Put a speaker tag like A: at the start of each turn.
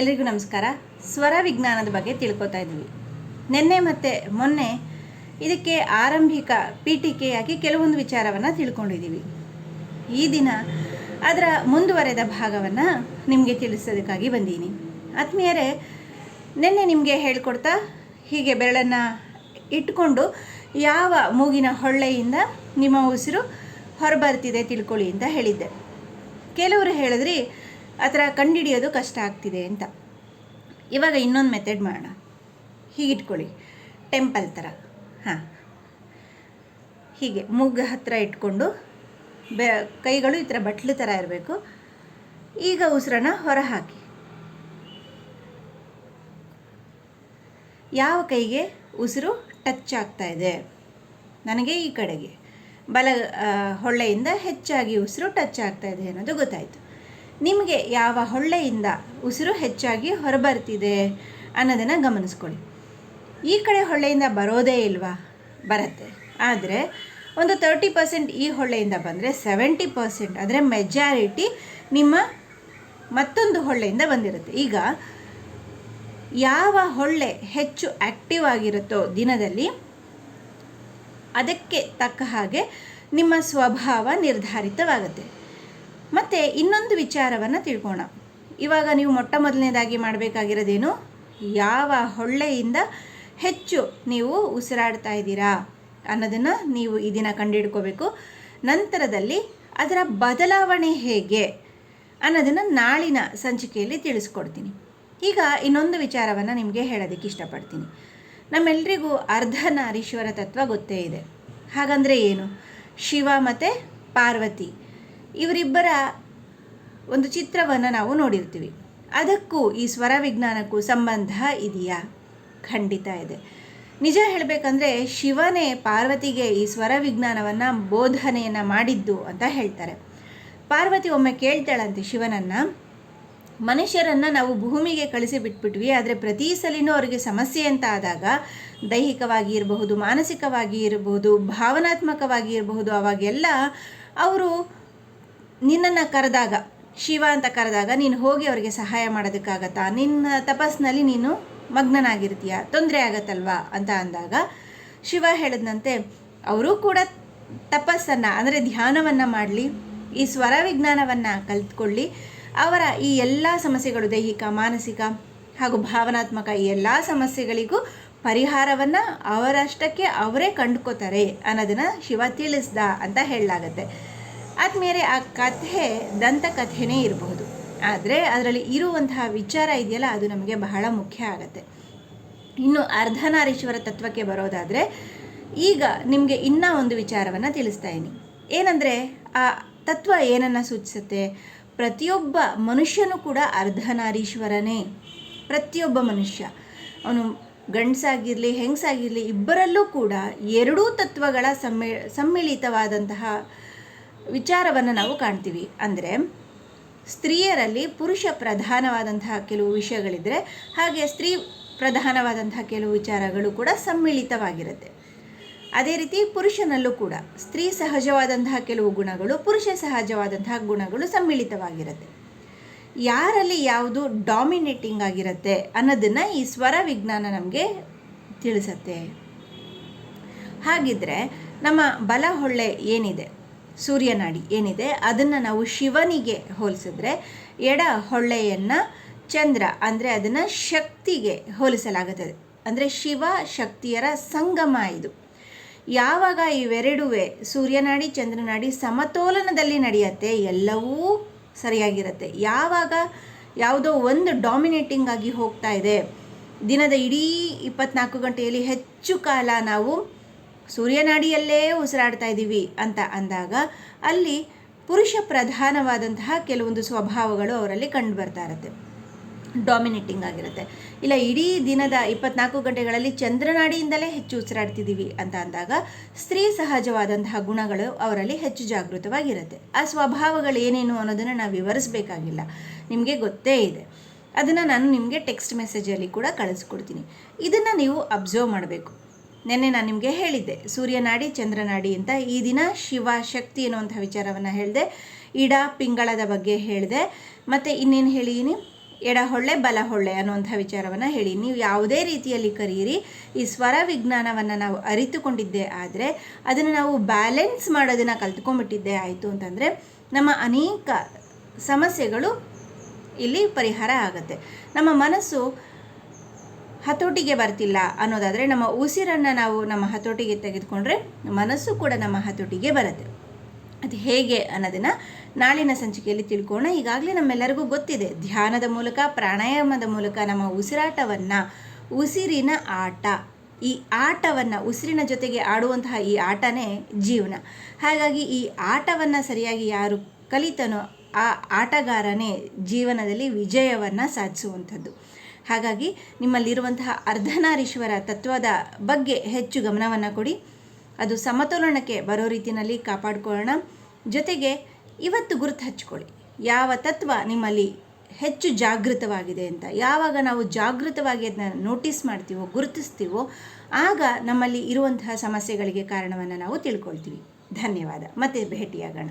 A: ಎಲ್ರಿಗೂ ನಮಸ್ಕಾರ. ಸ್ವರ ವಿಜ್ಞಾನದ ಬಗ್ಗೆ ತಿಳ್ಕೊತಾ ಇದ್ವಿ. ನಿನ್ನೆ ಮತ್ತು ಮೊನ್ನೆ ಇದಕ್ಕೆ ಆರಂಭಿಕ ಪೀಠಿಕೆಯಾಗಿ ಕೆಲವೊಂದು ವಿಚಾರವನ್ನು ತಿಳ್ಕೊಂಡಿದ್ದೀವಿ ಈ ದಿನ ಅದರ ಮುಂದುವರೆದ ಭಾಗವನ್ನು ನಿಮಗೆ ತಿಳಿಸೋದಕ್ಕಾಗಿ ಬಂದೀನಿ. ಆತ್ಮೀಯರೇ, ನಿನ್ನೆ ನಿಮಗೆ ಹೇಳ್ಕೊಡ್ತಾ ಹೀಗೆ ಬೆರಳನ್ನು ಇಟ್ಕೊಂಡು ಯಾವ ಮೂಗಿನ ಹೊಳ್ಳೆಯಿಂದ ನಿಮ್ಮ ಉಸಿರು ಹೊರಬರ್ತಿದೆ ತಿಳ್ಕೊಳ್ಳಿ ಅಂತ ಹೇಳಿದ್ದೆ. ಕೆಲವರು ಹೇಳಿದ್ರಿ ಆ ಥರ ಕಂಡುಹಿಡಿಯೋದು ಕಷ್ಟ ಆಗ್ತಿದೆ ಅಂತ. ಇವಾಗ ಇನ್ನೊಂದು ಮೆಥಡ್ ಮಾಡೋಣ. ಹೀಗಿಟ್ಕೊಳ್ಳಿ. ಟೆಂಪಲ್ ಥರ. ಹಾಂ. ಹೀಗೆ ಮುಗ್ಗ ಹತ್ತಿರ ಇಟ್ಕೊಂಡು ಬೆ, ಕೈಗಳು ಈ ಥರ ಬಟ್ಲು ಥರ ಇರಬೇಕು. ಈಗ ಉಸಿರನ್ನ ಹೊರ ಹಾಕಿ. ಯಾವ ಕೈಗೆ ಉಸಿರು ಟಚ್ ಆಗ್ತಾ ಇದೆ? ನನಗೆ ಈ ಕಡೆಗೆ. ಬಲ ಹೊಳ್ಳೆಯಿಂದ ಹೆಚ್ಚಾಗಿ ಉಸಿರು ಟಚ್ ಆಗ್ತಾ ಇದೆ ಅನ್ನೋದು ಗೊತ್ತಾಯಿತು. ನಿಮಗೆ ಯಾವ ಹೊಳ್ಳೆಯಿಂದ ಉಸಿರು ಹೆಚ್ಚಾಗಿ ಹೊರಬರ್ತಿದೆ ಅನ್ನೋದನ್ನು ಗಮನಿಸ್ಕೊಳ್ಳಿ. ಈ ಕಡೆ ಹೊಳ್ಳೆಯಿಂದ ಬರೋದೇ ಇಲ್ವಾ? ಬರುತ್ತೆ. ಆದರೆ ಒಂದು ತರ್ಟಿ ಪರ್ಸೆಂಟ್ ಈ ಹೊಳ್ಳೆಯಿಂದ ಬಂದರೆ ಸೆವೆಂಟಿ ಪರ್ಸೆಂಟ್ ಅಂದರೆ ಮೆಜಾರಿಟಿ ನಿಮ್ಮ ಮತ್ತೊಂದು ಹೊಳ್ಳೆಯಿಂದ ಬಂದಿರುತ್ತೆ. ಈಗ ಯಾವ ಹೊಳ್ಳೆ ಹೆಚ್ಚು ಆ್ಯಕ್ಟಿವ್ ಆಗಿರುತ್ತೋ ದಿನದಲ್ಲಿ ಅದಕ್ಕೆ ತಕ್ಕ ಹಾಗೆ ನಿಮ್ಮ ಸ್ವಭಾವ ನಿರ್ಧಾರಿತವಾಗುತ್ತೆ. ಮತ್ತು ಇನ್ನೊಂದು ವಿಚಾರವನ್ನು ತಿಳ್ಕೋಣ. ಇವಾಗ ನೀವು ಮೊಟ್ಟ ಮೊದಲನೇದಾಗಿ ಮಾಡಬೇಕಾಗಿರೋದೇನು? ಯಾವ ಹೊಳ್ಳೆಯಿಂದ ಹೆಚ್ಚು ನೀವು ಉಸಿರಾಡ್ತಾ ಇದ್ದೀರಾ ಅನ್ನೋದನ್ನು ನೀವು ಈ ದಿನ ಕಂಡುಹಿಡ್ಕೋಬೇಕು ನಂತರದಲ್ಲಿ ಅದರ ಬದಲಾವಣೆ ಹೇಗೆ ಅನ್ನೋದನ್ನು ನಾಳಿನ ಸಂಚಿಕೆಯಲ್ಲಿ ತಿಳಿಸ್ಕೊಡ್ತೀನಿ. ಈಗ ಇನ್ನೊಂದು ವಿಚಾರವನ್ನು ನಿಮಗೆ ಹೇಳೋದಕ್ಕೆ ಇಷ್ಟಪಡ್ತೀನಿ. ನಮ್ಮೆಲ್ರಿಗೂ ಅರ್ಧನಾರೀಶ್ವರ ತತ್ವ ಗೊತ್ತೇ ಇದೆ. ಹಾಗಂದರೆ ಏನು? ಶಿವ ಮತ್ತು ಪಾರ್ವತಿ. ಇವರಿಬ್ಬರ ಒಂದು ಚಿತ್ರವನ್ನು ನಾವು ನೋಡಿರ್ತೀವಿ. ಅದಕ್ಕೂ ಈ ಸ್ವರ ವಿಜ್ಞಾನಕ್ಕೂ ಸಂಬಂಧ ಇದೆಯಾ? ಖಂಡಿತ ಇದೆ. ನಿಜ ಹೇಳಬೇಕಂದ್ರೆ ಶಿವನೇ ಪಾರ್ವತಿಗೆ ಈ ಸ್ವರ ವಿಜ್ಞಾನವನ್ನು ಬೋಧನೆಯನ್ನು ಮಾಡಿದ್ದು ಅಂತ ಹೇಳ್ತಾರೆ. ಪಾರ್ವತಿ ಒಮ್ಮೆ ಕೇಳ್ತಾಳಂತೆ ಶಿವನನ್ನು, ಮನುಷ್ಯರನ್ನು ನಾವು ಭೂಮಿಗೆ ಕಳಿಸಿ ಬಿಟ್ಬಿಟ್ವಿ, ಆದರೆ ಪ್ರತಿ ಸಲಿನೂ ಅವರಿಗೆ ಸಮಸ್ಯೆ ಅಂತ ಆದಾಗ ದೈಹಿಕವಾಗಿ ಇರಬಹುದು, ಮಾನಸಿಕವಾಗಿ ಇರಬಹುದು, ಭಾವನಾತ್ಮಕವಾಗಿ ಇರಬಹುದು, ಅವಾಗೆಲ್ಲ ಅವರು ನಿನ್ನನ್ನು ಕರೆದಾಗ, ಶಿವ ಅಂತ ಕರೆದಾಗ ನೀನು ಹೋಗಿ ಅವರಿಗೆ ಸಹಾಯ ಮಾಡೋದಕ್ಕಾಗತ್ತಾ? ನಿನ್ನ ತಪಸ್ಸಿನಲ್ಲಿ ನೀನು ಮಗ್ನನಾಗಿರ್ತೀಯ? ತೊಂದರೆ ಆಗತ್ತಲ್ವಾ? ಅಂತ ಅಂದಾಗ ಶಿವ ಹೇಳಿದಂತೆ ಅವರು ಕೂಡ ತಪಸ್ಸನ್ನು, ಅಂದರೆ ಧ್ಯಾನವನ್ನು ಮಾಡಲಿ, ಈ ಸ್ವರ ವಿಜ್ಞಾನವನ್ನು ಕಲಿತ್ಕೊಳ್ಳಿ. ಅವರ ಈ ಎಲ್ಲ ಸಮಸ್ಯೆಗಳು, ದೈಹಿಕ, ಮಾನಸಿಕ ಹಾಗೂ ಭಾವನಾತ್ಮಕ ಈ ಎಲ್ಲ ಸಮಸ್ಯೆಗಳಿಗೂ ಪರಿಹಾರವನ್ನು ಅವರಷ್ಟಕ್ಕೆ ಅವರೇ ಕಂಡುಕೋತಾರೆ ಅನ್ನೋದನ್ನು ಶಿವ ತಿಳಿಸ್ದ ಅಂತ ಹೇಳಲಾಗತ್ತೆ. ಆದ್ಮೇಲೆ ಆ ಕಥೆ, ದಂತಕಥೆನೇ ಇರಬಹುದು. ಆದರೆ ಅದರಲ್ಲಿ ಇರುವಂತಹ ವಿಚಾರ ಇದೆಯಲ್ಲ, ಅದು ನಮಗೆ ಬಹಳ ಮುಖ್ಯ ಆಗುತ್ತೆ. ಇನ್ನು ಅರ್ಧನಾರೀಶ್ವರ ತತ್ವಕ್ಕೆ ಬರೋದಾದರೆ, ಈಗ ನಿಮಗೆ ಇನ್ನೂ ಒಂದು ವಿಚಾರವನ್ನು ತಿಳಿಸ್ತಾ ಇದ್ದೀನಿ ಏನಂದರೆ, ಆ ತತ್ವ ಏನನ್ನು ಸೂಚಿಸುತ್ತೆ? ಪ್ರತಿಯೊಬ್ಬ ಮನುಷ್ಯನೂ ಕೂಡ ಅರ್ಧನಾರೀಶ್ವರನೇ. ಪ್ರತಿಯೊಬ್ಬ ಮನುಷ್ಯ. ಅವನು ಗಂಡಸಾಗಿರಲಿ, ಹೆಂಗಸಾಗಿರಲಿ, ಇಬ್ಬರಲ್ಲೂ ಕೂಡ ಎರಡೂ ತತ್ವಗಳ ಸಮ್ಮಿ ಸಮ್ಮಿಳಿತವಾದಂತಹ ವಿಚಾರವನ್ನು ನಾವು ಕಾಣ್ತೀವಿ. ಅಂದರೆ ಸ್ತ್ರೀಯರಲ್ಲಿ ಪುರುಷ ಪ್ರಧಾನವಾದಂತಹ ಕೆಲವು ವಿಷಯಗಳಿದ್ದರೆ ಹಾಗೆ ಸ್ತ್ರೀ ಪ್ರಧಾನವಾದಂತಹ ಕೆಲವು ವಿಚಾರಗಳು ಕೂಡ ಸಮ್ಮಿಳಿತವಾಗಿರುತ್ತೆ. ಅದೇ ರೀತಿ ಪುರುಷನಲ್ಲೂ ಕೂಡ ಸ್ತ್ರೀ ಸಹಜವಾದಂತಹ ಕೆಲವು ಗುಣಗಳು, ಪುರುಷ ಸಹಜವಾದಂತಹ ಗುಣಗಳು ಸಮ್ಮಿಳಿತವಾಗಿರುತ್ತೆ. ಯಾರಲ್ಲಿ ಯಾವುದು ಡಾಮಿನೇಟಿಂಗ್ ಆಗಿರುತ್ತೆ ಅನ್ನೋದನ್ನು ಈ ಸ್ವರ ವಿಜ್ಞಾನ ನಮಗೆ ತಿಳಿಸತ್ತೆ. ಹಾಗಿದ್ರೆ ನಮ್ಮ ಬಲ ಹೊಳ್ಳೆ ಏನಿದೆ? ಸೂರ್ಯನಾಡಿ ಏನಿದೆ? ಅದನ್ನು ನಾವು ಶಿವನಿಗೆ ಹೋಲಿಸಿದ್ರೆ ಎಡ ಹೊಳ್ಳೆಯನ್ನು ಚಂದ್ರ, ಅಂದರೆ ಅದನ್ನು ಶಕ್ತಿಗೆ ಹೋಲಿಸಲಾಗುತ್ತದೆ. ಅಂದರೆ ಶಿವ ಶಕ್ತಿಯರ ಸಂಗಮ ಇದು. ಯಾವಾಗ ಇವೆರಡುವೆ ಸೂರ್ಯನಾಡಿ ಚಂದ್ರನಾಡಿ ಸಮತೋಲನದಲ್ಲಿ ನಡೆಯುತ್ತೆ, ಎಲ್ಲವೂ ಸರಿಯಾಗಿರುತ್ತೆ. ಯಾವಾಗ ಯಾವುದೋ ಒಂದು ಡಾಮಿನೇಟಿಂಗ್ ಆಗಿ ಹೋಗ್ತಾ ಇದೆ, ದಿನದ ಇಡೀ ಇಪ್ಪತ್ನಾಲ್ಕು ಗಂಟೆಯಲ್ಲಿ ಹೆಚ್ಚು ಕಾಲ ನಾವು ಸೂರ್ಯನಾಡಿಯಲ್ಲೇ ಉಸಿರಾಡ್ತಾ ಇದ್ದೀವಿ ಅಂತ ಅಂದಾಗ ಅಲ್ಲಿ ಪುರುಷ ಪ್ರಧಾನವಾದಂತಹ ಕೆಲವೊಂದು ಸ್ವಭಾವಗಳು ಅವರಲ್ಲಿ ಕಂಡು ಬರ್ತಾ ಇರುತ್ತೆ. ಡಾಮಿನೇಟಿಂಗ್ ಆಗಿರುತ್ತೆ. ಇಲ್ಲ, ಇಡೀ ದಿನದ ಇಪ್ಪತ್ನಾಲ್ಕು ಗಂಟೆಗಳಲ್ಲಿ ಚಂದ್ರನಾಡಿಯಿಂದಲೇ ಹೆಚ್ಚು ಉಸಿರಾಡ್ತಿದ್ದೀವಿ ಅಂತ ಅಂದಾಗ ಸ್ತ್ರೀ ಸಹಜವಾದಂತಹ ಗುಣಗಳು ಅವರಲ್ಲಿ ಹೆಚ್ಚು ಜಾಗೃತವಾಗಿರುತ್ತೆ. ಆ ಸ್ವಭಾವಗಳು ಏನೇನು ಅನ್ನೋದನ್ನು ನಾವು ವಿವರಿಸಬೇಕಾಗಿಲ್ಲ. ನಿಮಗೆ ಗೊತ್ತೇ ಇದೆ. ಅದನ್ನು ನಾನು ನಿಮಗೆ ಟೆಕ್ಸ್ಟ್ ಮೆಸೇಜಲ್ಲಿ ಕೂಡ ಕಳಿಸ್ಕೊಡ್ತೀನಿ. ಇದನ್ನು ನೀವು ಅಬ್ಸರ್ವ್ ಮಾಡಬೇಕು. ನಿನ್ನೆ ನಾನು ನಿಮಗೆ ಹೇಳಿದ್ದೆ ಸೂರ್ಯನಾಡಿ ಚಂದ್ರನಾಡಿ ಅಂತ. ಈ ದಿನ ಶಿವ ಶಕ್ತಿ ಅನ್ನುವಂಥ ವಿಚಾರವನ್ನು ಹೇಳಿದೆ, ಇಡ ಪಿಂಗಳದ ಬಗ್ಗೆ ಹೇಳಿದೆ. ಮತ್ತು ಇನ್ನೇನು ಹೇಳಿದ್ದೀನಿ ಎಡಹೊಳ್ಳೆ ಬಲಹೊಳ್ಳೆ ಅನ್ನುವಂಥ ವಿಚಾರವನ್ನು ಹೇಳಿ ನೀವು ಯಾವುದೇ ರೀತಿಯಲ್ಲಿ ಕರೀರಿ. ಈ ಸ್ವರ ವಿಜ್ಞಾನವನ್ನು ನಾವು ಅರಿತುಕೊಂಡಿದ್ದೆ ಆದರೆ, ಅದನ್ನು ನಾವು ಬ್ಯಾಲೆನ್ಸ್ ಮಾಡೋದನ್ನು ಕಲ್ತ್ಕೊಂಡ್ಬಿಟ್ಟಿದ್ದೆ ಆಯಿತು ಅಂತಂದರೆ, ನಮ್ಮ ಅನೇಕ ಸಮಸ್ಯೆಗಳು ಇಲ್ಲಿ ಪರಿಹಾರ ಆಗುತ್ತೆ. ನಮ್ಮ ಮನಸ್ಸು ಹತೋಟಿಗೆ ಬರ್ತಿಲ್ಲ ಅನ್ನೋದಾದರೆ ನಮ್ಮ ಉಸಿರನ್ನು ನಾವು ನಮ್ಮ ಹತೋಟಿಗೆ ತೆಗೆದುಕೊಂಡ್ರೆ ಮನಸ್ಸು ಕೂಡ ನಮ್ಮ ಹತೋಟಿಗೆ ಬರುತ್ತೆ. ಅದು ಹೇಗೆ ಅನ್ನೋದನ್ನು ನಾಳಿನ ಸಂಚಿಕೆಯಲ್ಲಿ ತಿಳ್ಕೋಣ ಈಗಾಗಲೇ ನಮ್ಮೆಲ್ಲರಿಗೂ ಗೊತ್ತಿದೆ, ಧ್ಯಾನದ ಮೂಲಕ, ಪ್ರಾಣಾಯಾಮದ ಮೂಲಕ ನಮ್ಮ ಉಸಿರಾಟವನ್ನು, ಉಸಿರಿನ ಆಟ. ಈ ಆಟವನ್ನು, ಉಸಿರಿನ ಜೊತೆಗೆ ಆಡುವಂತಹ ಈ ಆಟನೇ ಜೀವನ. ಹಾಗಾಗಿ ಈ ಆಟವನ್ನು ಸರಿಯಾಗಿ ಯಾರು ಕಲಿತನೋ ಆ ಆಟಗಾರನೇ ಜೀವನದಲ್ಲಿ ವಿಜಯವನ್ನು ಸಾಧಿಸುವಂಥದ್ದು. ಹಾಗಾಗಿ ನಿಮ್ಮಲ್ಲಿರುವಂತಹ ಅರ್ಧನಾರೀಶ್ವರ ತತ್ವದ ಬಗ್ಗೆ ಹೆಚ್ಚು ಗಮನವನ್ನು ಕೊಡಿ. ಅದು ಸಮತೋಲನಕ್ಕೆ ಬರೋ ರೀತಿಯಲ್ಲಿ ಕಾಪಾಡಿಕೊಳ್ಳೋಣ. ಜೊತೆಗೆ ಇವತ್ತು ಗುರುತು ಹಚ್ಕೊಳ್ಳಿ. ಯಾವ ತತ್ವ ನಿಮ್ಮಲ್ಲಿ ಹೆಚ್ಚು ಜಾಗೃತವಾಗಿದೆ ಅಂತ. ಯಾವಾಗ ನಾವು ಜಾಗೃತವಾಗಿ ಅದನ್ನ ನೋಟಿಸ್ ಮಾಡ್ತೀವೋ, ಗುರುತಿಸ್ತೀವೋ, ಆಗ ನಮ್ಮಲ್ಲಿ ಇರುವಂತಹ ಸಮಸ್ಯೆಗಳಿಗೆ ಕಾರಣವನ್ನು ನಾವು ತಿಳ್ಕೊಳ್ತೀವಿ. ಧನ್ಯವಾದ. ಮತ್ತೆ ಭೇಟಿಯಾಗೋಣ.